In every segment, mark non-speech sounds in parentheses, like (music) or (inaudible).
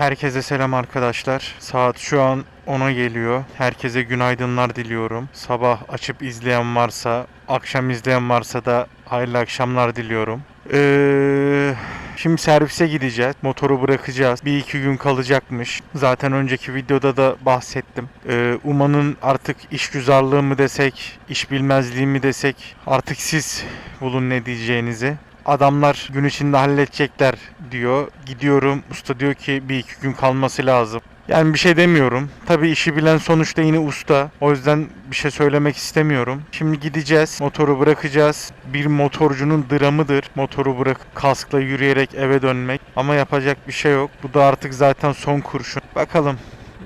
Herkese selam arkadaşlar. Saat şu an 10'a geliyor. Herkese günaydınlar diliyorum. Sabah açıp izleyen varsa, akşam izleyen varsa da hayırlı akşamlar diliyorum. Ee, şimdi servise gideceğiz. Motoru bırakacağız. Bir iki gün kalacakmış. Zaten önceki videoda da bahsettim. Ee, Uma'nın artık işgüzarlığı mı desek, iş bilmezliği mi desek artık siz bulun ne diyeceğinizi. Adamlar gün içinde halledecekler diyor. Gidiyorum. Usta diyor ki bir iki gün kalması lazım. Yani bir şey demiyorum. Tabii işi bilen sonuçta yine usta. O yüzden bir şey söylemek istemiyorum. Şimdi gideceğiz. Motoru bırakacağız. Bir motorcunun dramıdır. Motoru bırakıp kaskla yürüyerek eve dönmek. Ama yapacak bir şey yok. Bu da artık zaten son kurşun. Bakalım.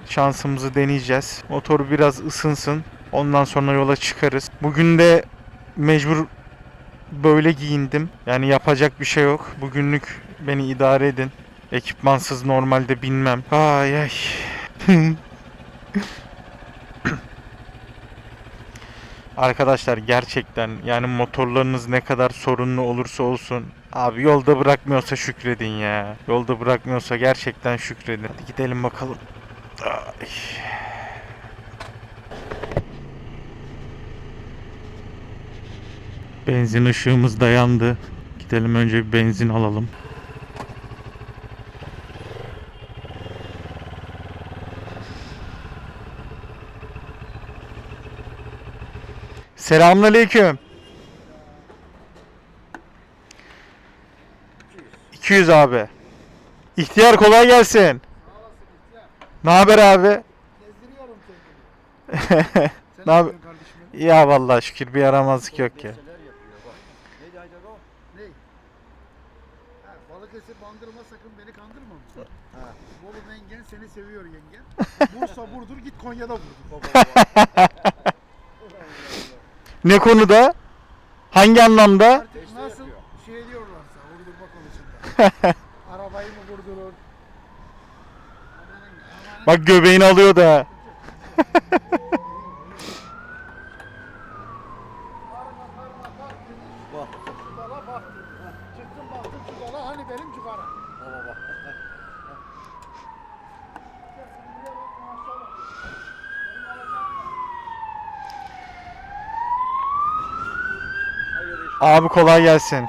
Şansımızı deneyeceğiz. Motor biraz ısınsın. Ondan sonra yola çıkarız. Bugün de mecbur böyle giyindim. Yani yapacak bir şey yok. Bugünlük beni idare edin. Ekipmansız normalde binmem. Ay ay. (laughs) Arkadaşlar gerçekten yani motorlarınız ne kadar sorunlu olursa olsun abi yolda bırakmıyorsa şükredin ya. Yolda bırakmıyorsa gerçekten şükredin. Hadi gidelim bakalım. Ay. Benzin ışığımız da yandı. Gidelim önce bir benzin alalım. Selamünaleyküm. 200 abi. İhtiyar kolay gelsin. Ne haber abi? (laughs) Ne benim? Ya vallahi şükür bir yaramazlık yok ya. Seni seviyor yengen. (laughs) Bursa Burdur git Konya'da vurdur. (laughs) Ne konuda? Hangi anlamda? Artık nasıl şey diyorlarsa vurdurma konusunda. (laughs) Arabayı mı vurdurur? Bak göbeğini alıyor da. Bak. Şu dala bak. Çıktım baktım şu dala hani benim cigara. Abi kolay gelsin.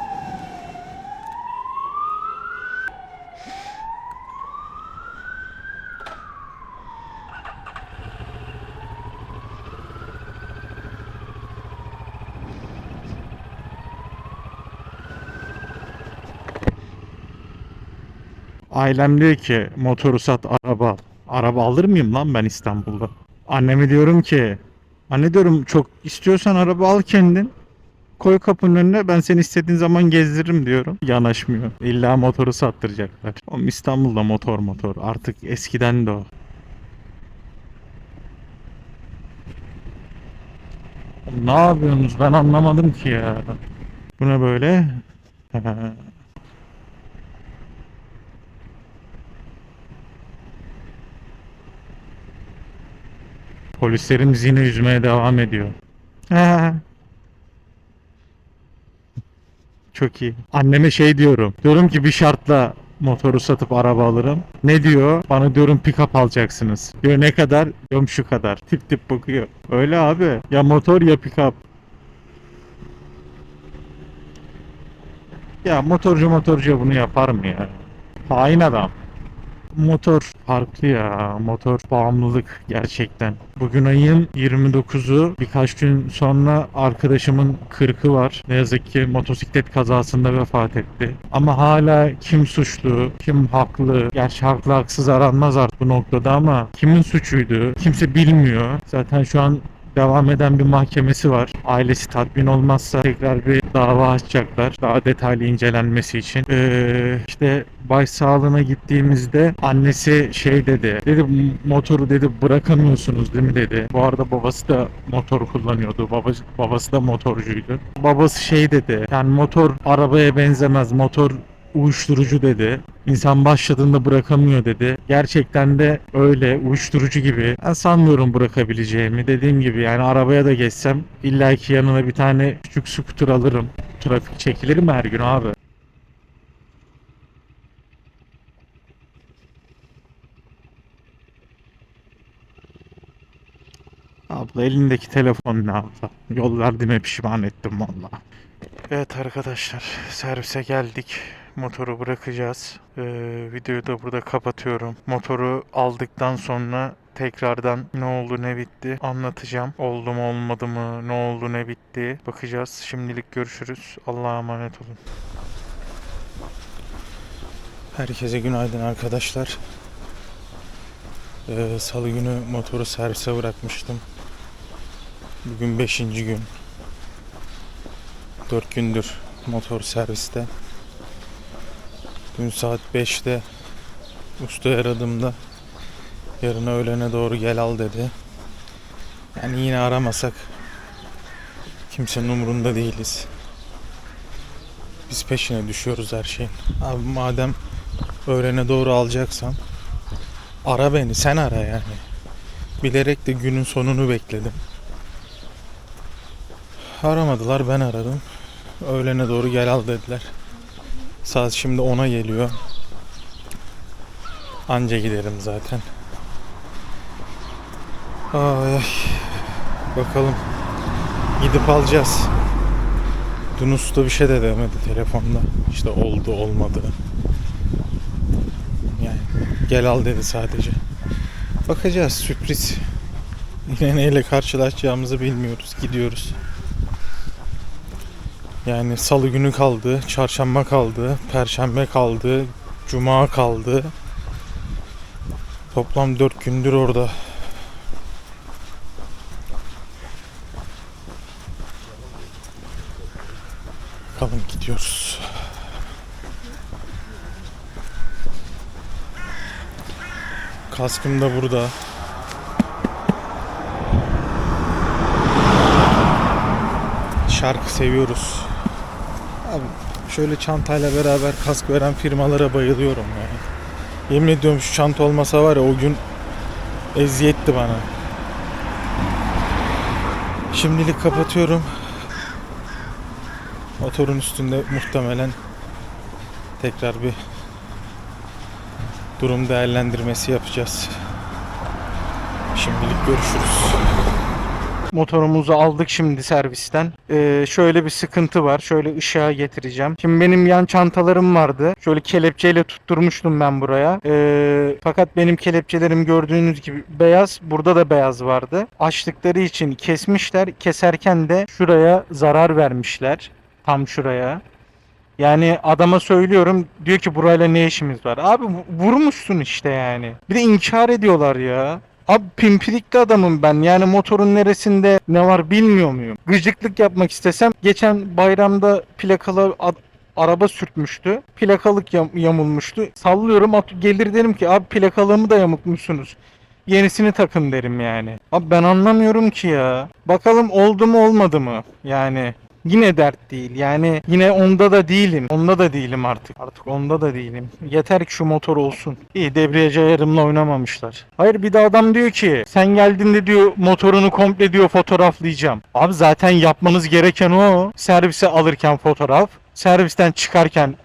Ailem diyor ki motoru sat araba. Araba alır mıyım lan ben İstanbul'da? Anneme diyorum ki anne diyorum çok istiyorsan araba al kendin. Koy kapının önüne ben seni istediğin zaman gezdiririm diyorum. Yanaşmıyor. İlla motoru sattıracaklar. Oğlum İstanbul'da motor motor. Artık eskiden de o. Ne yapıyorsunuz? Ben anlamadım ki ya. Bu ne böyle? (laughs) Polislerimiz yine yüzmeye devam ediyor. (laughs) Çok iyi. Anneme şey diyorum. Diyorum ki bir şartla motoru satıp araba alırım. Ne diyor? Bana diyorum pick-up alacaksınız. Diyor ne kadar? Diyorum şu kadar. Tip tip bakıyor. Öyle abi. Ya motor ya pick-up. Ya motorcu motorcu bunu yapar mı ya? Hain adam. Motor farklı ya. Motor bağımlılık gerçekten. Bugün ayın 29'u. Birkaç gün sonra arkadaşımın 40'ı var. Ne yazık ki motosiklet kazasında vefat etti. Ama hala kim suçlu, kim haklı. Gerçi haklı haksız aranmaz artık bu noktada ama kimin suçuydu kimse bilmiyor. Zaten şu an devam eden bir mahkemesi var. Ailesi tatmin olmazsa tekrar bir dava açacaklar. Daha detaylı incelenmesi için. Ee, işte başsağlığına gittiğimizde annesi şey dedi. Dedi motoru dedi bırakamıyorsunuz değil mi dedi. Bu arada babası da motor kullanıyordu. Babası, babası da motorcuydu. Babası şey dedi. Yani motor arabaya benzemez. Motor uyuşturucu dedi. İnsan başladığında bırakamıyor dedi. Gerçekten de öyle uyuşturucu gibi. Ben sanmıyorum bırakabileceğimi. Dediğim gibi yani arabaya da geçsem illaki yanına bir tane küçük skuter alırım. Trafik çekilir mi her gün abi? Abla elindeki telefon ne abla? Yol verdiğime pişman ettim valla. Evet arkadaşlar servise geldik. Motoru bırakacağız. Ee, videoyu da burada kapatıyorum. Motoru aldıktan sonra tekrardan ne oldu ne bitti anlatacağım. Oldu mu olmadı mı ne oldu ne bitti bakacağız. Şimdilik görüşürüz. Allah'a emanet olun. Herkese günaydın arkadaşlar. Ee, Salı günü motoru servise bırakmıştım. Bugün 5. gün. 4 gündür motor serviste. Dün saat 5'te usta aradığımda yarın öğlene doğru gel al dedi. Yani yine aramasak kimsenin umurunda değiliz. Biz peşine düşüyoruz her şeyin. Abi madem öğlene doğru alacaksan ara beni sen ara yani. Bilerek de günün sonunu bekledim. Aramadılar ben aradım. Öğlene doğru gel al dediler. Saat şimdi 10'a geliyor. Anca giderim zaten. Ay ay. Bakalım. Gidip alacağız. Dün usta bir şey de demedi telefonda. İşte oldu olmadı. Yani gel al dedi sadece. Bakacağız sürpriz. Yine neyle karşılaşacağımızı bilmiyoruz. Gidiyoruz. Yani salı günü kaldı, çarşamba kaldı, perşembe kaldı, cuma kaldı. Toplam 4 gündür orada. Bakalım gidiyoruz. Kaskım da burada. Şarkı seviyoruz. Abi şöyle çantayla beraber kask veren firmalara bayılıyorum yani. Yemin ediyorum şu çanta olmasa var ya o gün eziyetti bana. Şimdilik kapatıyorum. Motorun üstünde muhtemelen tekrar bir durum değerlendirmesi yapacağız. Şimdilik görüşürüz. Motorumuzu aldık şimdi servisten. Ee, şöyle bir sıkıntı var. Şöyle ışığa getireceğim. Şimdi benim yan çantalarım vardı. Şöyle kelepçeyle tutturmuştum ben buraya. Ee, fakat benim kelepçelerim gördüğünüz gibi beyaz. Burada da beyaz vardı. Açtıkları için kesmişler. Keserken de şuraya zarar vermişler. Tam şuraya. Yani adama söylüyorum diyor ki burayla ne işimiz var? Abi vu- vurmuşsun işte yani. Bir de inkar ediyorlar ya. Abi pimpirikli adamım ben. Yani motorun neresinde ne var bilmiyor muyum? Gıcıklık yapmak istesem geçen bayramda plakalı araba sürtmüştü. Plakalık yam- yamulmuştu. Sallıyorum at- gelir derim ki abi plakalığımı da yamukmuşsunuz. Yenisini takın derim yani. Abi ben anlamıyorum ki ya. Bakalım oldu mu olmadı mı? Yani yine dert değil. Yani yine onda da değilim. Onda da değilim artık. Artık onda da değilim. Yeter ki şu motor olsun. İyi debriyaj ayarımla oynamamışlar. Hayır bir de adam diyor ki sen geldiğinde diyor motorunu komple diyor fotoğraflayacağım. Abi zaten yapmanız gereken o. Servise alırken fotoğraf. Servisten çıkarken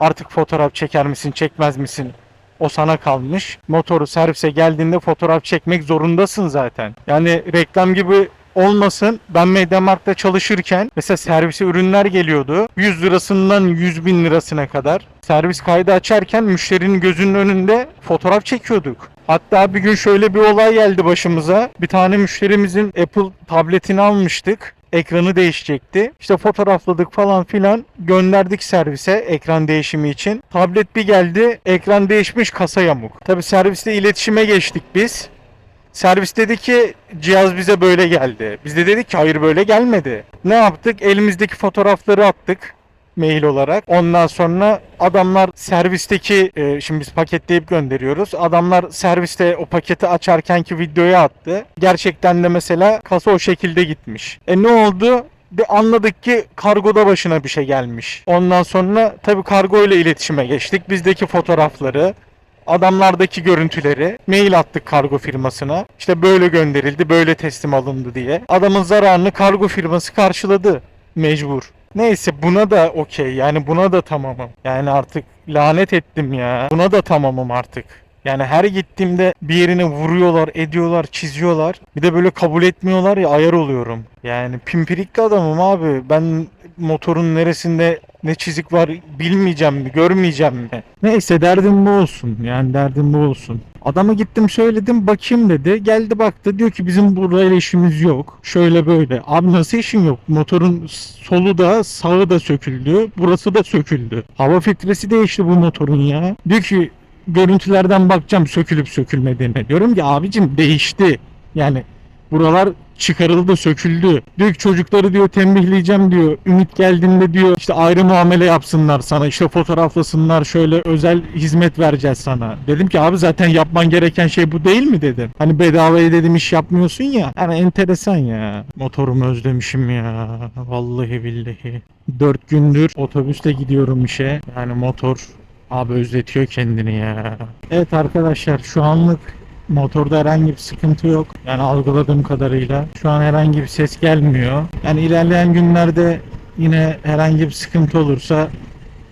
artık fotoğraf çeker misin çekmez misin? O sana kalmış. Motoru servise geldiğinde fotoğraf çekmek zorundasın zaten. Yani reklam gibi olmasın. Ben Mediamarkt'ta çalışırken mesela servise ürünler geliyordu. 100 lirasından 100 bin lirasına kadar. Servis kaydı açarken müşterinin gözünün önünde fotoğraf çekiyorduk. Hatta bir gün şöyle bir olay geldi başımıza. Bir tane müşterimizin Apple tabletini almıştık. Ekranı değişecekti. İşte fotoğrafladık falan filan. Gönderdik servise ekran değişimi için. Tablet bir geldi. Ekran değişmiş kasa yamuk. Tabi serviste iletişime geçtik biz. Servis dedi ki cihaz bize böyle geldi. Biz de dedik ki hayır böyle gelmedi. Ne yaptık? Elimizdeki fotoğrafları attık mail olarak. Ondan sonra adamlar servisteki e, şimdi biz paketleyip gönderiyoruz. Adamlar serviste o paketi açarkenki videoyu attı. Gerçekten de mesela kasa o şekilde gitmiş. E ne oldu? Bir anladık ki kargoda başına bir şey gelmiş. Ondan sonra tabii kargo ile iletişime geçtik. Bizdeki fotoğrafları, adamlardaki görüntüleri mail attık kargo firmasına. İşte böyle gönderildi, böyle teslim alındı diye. Adamın zararını kargo firması karşıladı mecbur. Neyse buna da okey yani buna da tamamım. Yani artık lanet ettim ya. Buna da tamamım artık. Yani her gittiğimde bir yerine vuruyorlar, ediyorlar, çiziyorlar. Bir de böyle kabul etmiyorlar ya ayar oluyorum. Yani pimpirikli adamım abi. Ben motorun neresinde ne çizik var bilmeyeceğim mi, görmeyeceğim mi? Neyse derdim bu olsun. Yani derdim bu olsun. Adama gittim söyledim bakayım dedi. Geldi baktı diyor ki bizim burayla işimiz yok. Şöyle böyle. Abi nasıl işin yok? Motorun solu da sağı da söküldü. Burası da söküldü. Hava filtresi değişti bu motorun ya. Diyor ki görüntülerden bakacağım sökülüp sökülmediğine. Diyorum ki abicim değişti. Yani buralar çıkarıldı, söküldü. Diyor ki çocukları diyor tembihleyeceğim diyor. Ümit geldiğinde diyor işte ayrı muamele yapsınlar sana. işte fotoğraflasınlar şöyle özel hizmet vereceğiz sana. Dedim ki abi zaten yapman gereken şey bu değil mi dedim. Hani bedavaya dedim iş yapmıyorsun ya. Yani enteresan ya. Motorumu özlemişim ya. Vallahi billahi. 4 gündür otobüste gidiyorum işe. Yani motor abi özletiyor kendini ya. Evet arkadaşlar şu anlık Motorda herhangi bir sıkıntı yok. Yani algıladığım kadarıyla. Şu an herhangi bir ses gelmiyor. Yani ilerleyen günlerde yine herhangi bir sıkıntı olursa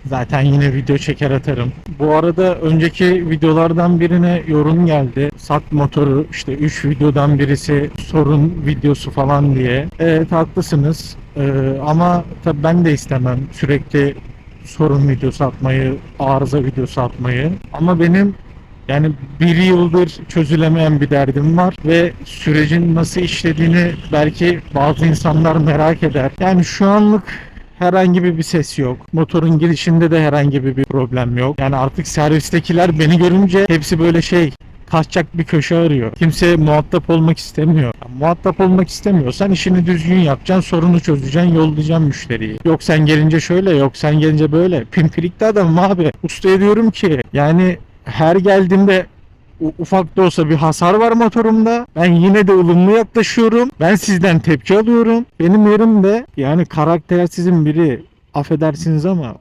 zaten yine video çeker atarım. Bu arada önceki videolardan birine yorum geldi. Sat motoru işte 3 videodan birisi sorun videosu falan diye. Evet haklısınız. Ee, ama tabii ben de istemem sürekli sorun videosu atmayı, arıza videosu atmayı. Ama benim yani bir yıldır çözülemeyen bir derdim var ve sürecin nasıl işlediğini belki bazı insanlar merak eder. Yani şu anlık herhangi bir bir ses yok. Motorun girişinde de herhangi bir bir problem yok. Yani artık servistekiler beni görünce hepsi böyle şey kaçacak bir köşe arıyor. Kimse muhatap olmak istemiyor. Ya muhatap olmak istemiyorsan işini düzgün yapacaksın, sorunu çözeceksin, yollayacaksın müşteriyi. Yok sen gelince şöyle, yok sen gelince böyle. Pimpirikli adamım abi. Ustaya diyorum ki yani her geldiğimde ufak da olsa bir hasar var motorumda. Ben yine de ılımlı yaklaşıyorum. Ben sizden tepki alıyorum. Benim yerimde yani karaktersizin biri affedersiniz ama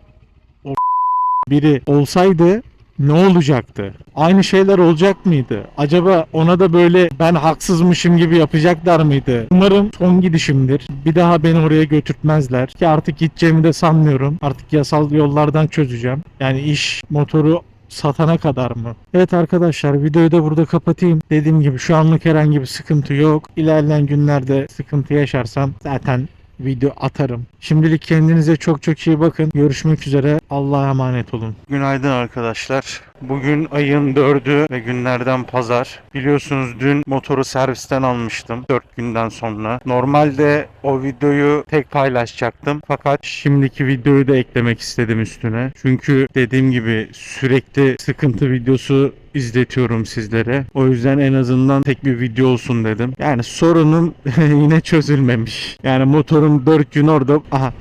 o (laughs) biri olsaydı ne olacaktı? Aynı şeyler olacak mıydı? Acaba ona da böyle ben haksızmışım gibi yapacaklar mıydı? Umarım son gidişimdir. Bir daha beni oraya götürtmezler. Ki artık gideceğimi de sanmıyorum. Artık yasal yollardan çözeceğim. Yani iş motoru satana kadar mı? Evet arkadaşlar videoyu da burada kapatayım. Dediğim gibi şu anlık herhangi bir sıkıntı yok. İlerleyen günlerde sıkıntı yaşarsam zaten video atarım. Şimdilik kendinize çok çok iyi bakın. Görüşmek üzere. Allah'a emanet olun. Günaydın arkadaşlar. Bugün ayın 4'ü ve günlerden pazar. Biliyorsunuz dün motoru servisten almıştım 4 günden sonra. Normalde o videoyu tek paylaşacaktım. Fakat şimdiki videoyu da eklemek istedim üstüne. Çünkü dediğim gibi sürekli sıkıntı videosu izletiyorum sizlere. O yüzden en azından tek bir video olsun dedim. Yani sorunum (laughs) yine çözülmemiş. Yani motorum 4 gün orada. Aha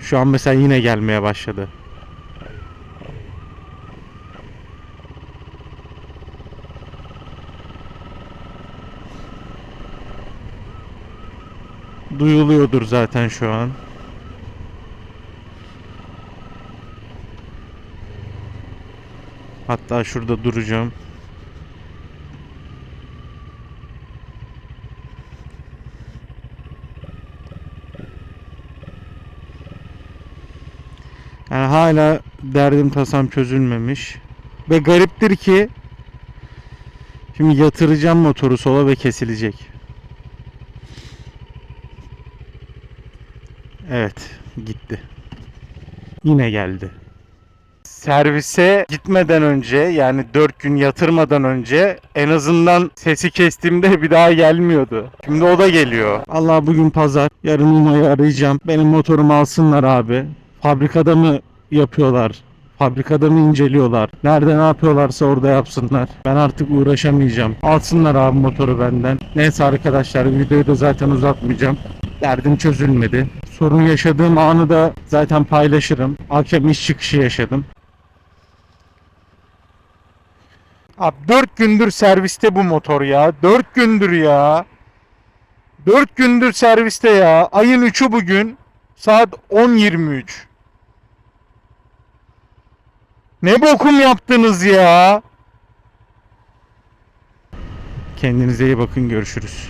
şu an mesela yine gelmeye başladı. Duyuluyordur zaten şu an. Hatta şurada duracağım. Yani hala derdim tasam çözülmemiş. Ve gariptir ki şimdi yatıracağım motoru sola ve kesilecek. Evet, gitti. Yine geldi. Servise gitmeden önce yani 4 gün yatırmadan önce en azından sesi kestiğimde bir daha gelmiyordu. Şimdi o da geliyor. Allah bugün pazar. Yarın Uma'yı arayacağım. Benim motorumu alsınlar abi. Fabrikada mı yapıyorlar? Fabrikada mı inceliyorlar? Nerede ne yapıyorlarsa orada yapsınlar. Ben artık uğraşamayacağım. Alsınlar abi motoru benden. Neyse arkadaşlar videoyu da zaten uzatmayacağım. Derdim çözülmedi. Sorun yaşadığım anı da zaten paylaşırım. Akşam iş çıkışı yaşadım. Abi 4 gündür serviste bu motor ya. 4 gündür ya. 4 gündür serviste ya. Ayın 3'ü bugün. Saat 10.23. Ne bokum yaptınız ya? Kendinize iyi bakın görüşürüz.